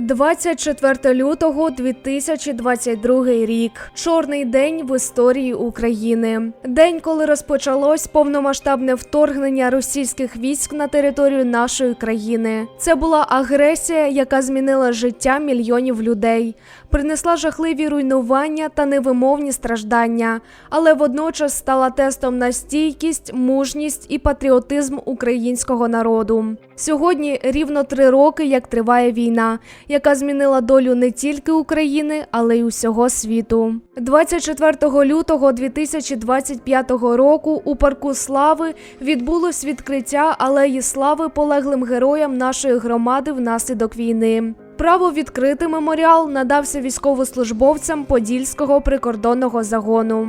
24 лютого 2022 рік. Чорний день в історії України. День, коли розпочалось повномасштабне вторгнення російських військ на територію нашої країни. Це була агресія, яка змінила життя мільйонів людей, принесла жахливі руйнування та невимовні страждання, але водночас стала тестом на стійкість, мужність і патріотизм українського народу. Сьогодні рівно три роки, як триває війна, яка змінила долю не тільки України, але й усього світу. 24 лютого 2025 року у парку Слави відбулось відкриття алеї слави полеглим героям нашої громади внаслідок війни. Право відкрити меморіал надався військовослужбовцям Подільського прикордонного загону.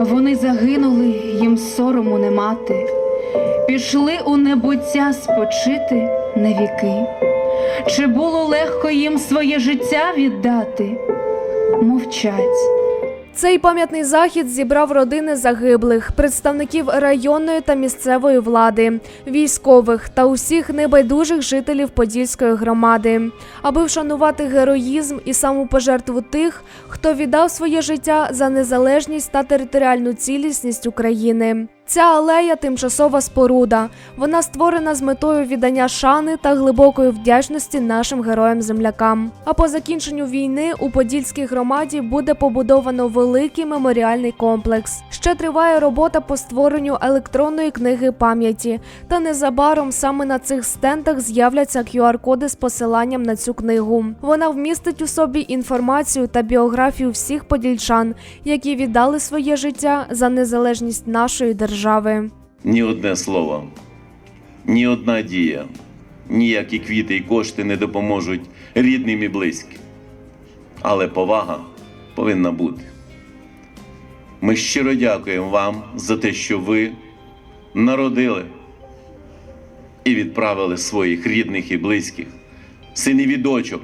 Вони загинули, їм сорому не мати, пішли у небуття спочити на віки. Чи було легко їм своє життя віддати? Мовчать. Цей пам'ятний захід зібрав родини загиблих, представників районної та місцевої влади, військових та усіх небайдужих жителів Подільської громади, аби вшанувати героїзм і самопожертву тих, хто віддав своє життя за незалежність та територіальну цілісність України. Ця алея тимчасова споруда. Вона створена з метою віддання шани та глибокої вдячності нашим героям-землякам. А по закінченню війни у Подільській громаді буде побудовано великий меморіальний комплекс. Ще триває робота по створенню електронної книги пам'яті. Та незабаром саме на цих стендах з'являться QR-коди з посиланням на цю книгу. Вона вмістить у собі інформацію та біографію всіх подільчан, які віддали своє життя за незалежність нашої держави. Ні одне слово, ні одна дія, ніякі квіти і кошти не допоможуть рідним і близьким. Але повага повинна бути. Ми щиро дякуємо вам за те, що ви народили і відправили своїх рідних і близьких, синів і дочок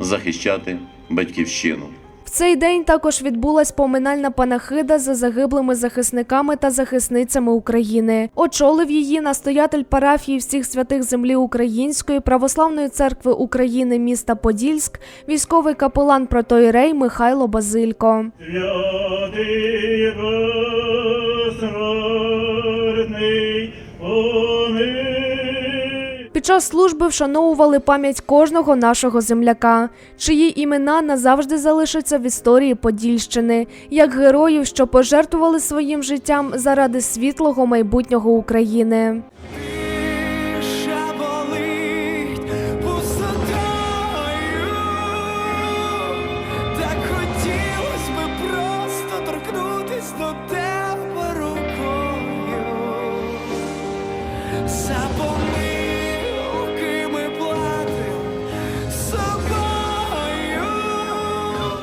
захищати батьківщину. В цей день також відбулась поминальна панахида за загиблими захисниками та захисницями України. Очолив її настоятель парафії всіх святих землі Української православної церкви України міста Подільськ, військовий капелан протоїрей Михайло Базилько. Святий безсмертний, час служби вшановували пам'ять кожного нашого земляка, чиї імена назавжди залишаться в історії Подільщини, як героїв, що пожертвували своїм життям заради світлого майбутнього України. Тиша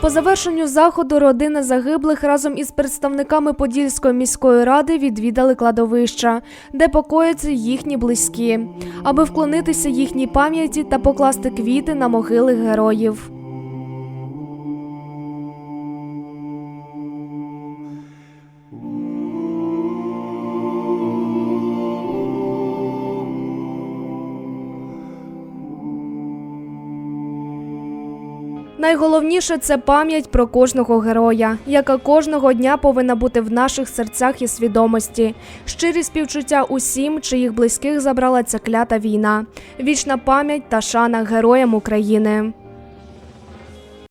По завершенню заходу родини загиблих разом із представниками Подільської міської ради відвідали кладовища, де покояться їхні близькі, аби вклонитися їхній пам'яті та покласти квіти на могили героїв. Найголовніше це пам'ять про кожного героя, яка кожного дня повинна бути в наших серцях і свідомості. Щирі співчуття усім, чиїх близьких забрала ця клята війна. Вічна пам'ять та шана героям України.